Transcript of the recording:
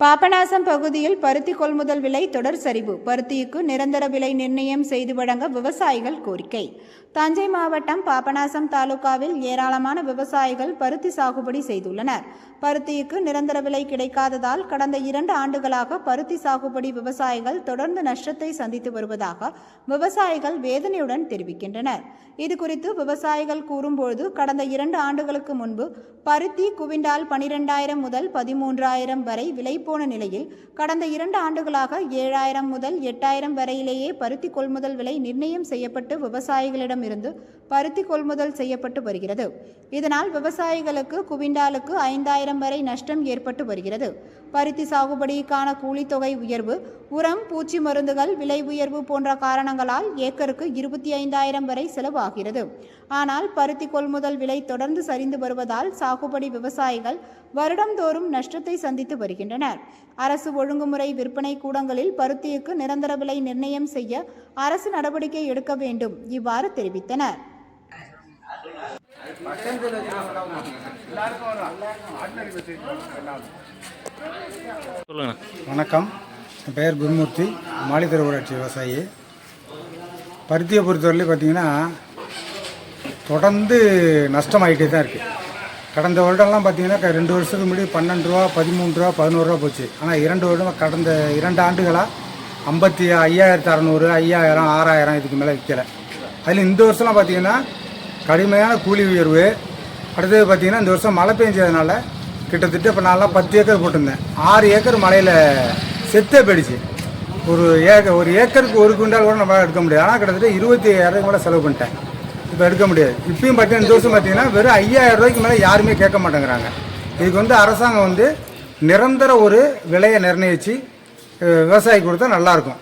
பாபநாசம் பகுதியில் பருத்தி கொள்முதல் விலை தொடர் சரிவு. பருத்திக்கு நிரந்தர விலை நிர்ணயம் செய்து வழங்க விவசாயிகள் கோரிக்கை. தஞ்சை மாவட்டம் பாபநாசம் தாலுகாவில் ஏராளமான விவசாயிகள் பருத்தி சாகுபடி செய்துள்ளனர். பருத்திக்கு நிரந்தர விலை கிடைக்காததால் கடந்த இரண்டு ஆண்டுகளாக பருத்தி சாகுபடி விவசாயிகள் தொடர்ந்து நஷ்டத்தை சந்தித்து வருவதாக விவசாயிகள் வேதனையுடன் தெரிவிக்கின்றனர். இதுகுறித்து விவசாயிகள் கூறும்போது கடந்த இரண்டு ஆண்டுகளுக்கு முன்பு பருத்தி குவிண்டால் பனிரெண்டாயிரம் முதல் பதிமூன்றாயிரம் வரை விலை போன நிலையில் கடந்த இரண்டு ஆண்டுகளாக ஏழாயிரம் முதல் எட்டாயிரம் வரையிலேயே பருத்தி கொள்முதல் விலை நிர்ணயம் செய்யப்பட்டு விவசாயிகளிடமிருந்து பருத்தி கொள்முதல் செய்யப்பட்டு வருகிறது. இதனால் விவசாயிகளுக்கு குவிண்டாலுக்கு ஐந்தாயிரம் வரை நஷ்டம் ஏற்பட்டு வருகிறது. பருத்தி சாகுபடிக்கான கூலித்தொகை உயர்வு உரம் பூச்சி மருந்துகள் விலை உயர்வு போன்ற காரணங்களால் ஏக்கருக்கு இருபத்தி ஐந்தாயிரம் வரை செலவாகிறது. ஆனால் பருத்தி கொள்முதல் விலை தொடர்ந்து சரிந்து வருவதால் சாகுபடி விவசாயிகள் வருடம்தோறும் நஷ்டத்தை சந்தித்து வருகின்றனர். அரசு ஒழுங்குமுறை விற்பனை கூடங்களில் பருத்திக்கு நிரந்தர விலை நிர்ணயம் செய்ய அரசு நடவடிக்கை எடுக்க வேண்டும் இவ்வாறு தெரிவித்தனர். சொல்லுங்கண்ணா வணக்கம். என் பெயர் குருமூர்த்தி. மாளிகர் ஊராட்சி விவசாயி. பருத்தியை பொறுத்தவரையிலும் பார்த்தீங்கன்னா தொடர்ந்து நஷ்டமாயிட்டே தான் இருக்குது கடந்த வருடம்லாம் பார்த்தீங்கன்னா ரெண்டு வருஷத்துக்கு முன்னாடி பன்னெண்டு ரூபா பதிமூணு ரூபா பதினோரு ரூபா போச்சு. ஆனால் இரண்டு வருடம் கடந்த இரண்டு ஆண்டுகளாக ஐம்பத்தி ஐயாயிரத்து அறநூறு ஐயாயிரம் ஆறாயிரம் இதுக்கு மேலே விற்கலை அதில் இந்த வருஷம்லாம் பார்த்தீங்கன்னா கடுமையான கூலி உயர்வு. அடுத்தது பார்த்தீங்கன்னா இந்த வருஷம் மழை பெஞ்சதுனால கிட்டத்தட்ட இப்போ நான்லாம் பத்து ஏக்கர் போட்டிருந்தேன். ஆறு ஏக்கர் மழையில் செத்தே போயிடுச்சு. ஒரு ஏக்கர் ஒரு ஏக்கருக்கு ஒரு குவிண்டால் கூட நம்மளால் எடுக்க முடியாது. ஆனால் கிட்டத்தட்ட இருபத்தி ஐயாயிரம் கூட செலவு பண்ணிட்டேன். இப்போ எடுக்க முடியாது. இப்பயும் பார்த்தீங்கன்னா இந்த வருஷம் பார்த்தீங்கன்னா வெறும் ஐயாயிரம் ரூபாய்க்கு மேலே யாருமே கேட்க மாட்டேங்கிறாங்க. இதுக்கு வந்து அரசாங்கம் வந்து நிரந்தர ஒரு விலையை நிர்ணயித்து விவசாயி கொடுத்தா நல்லாயிருக்கும்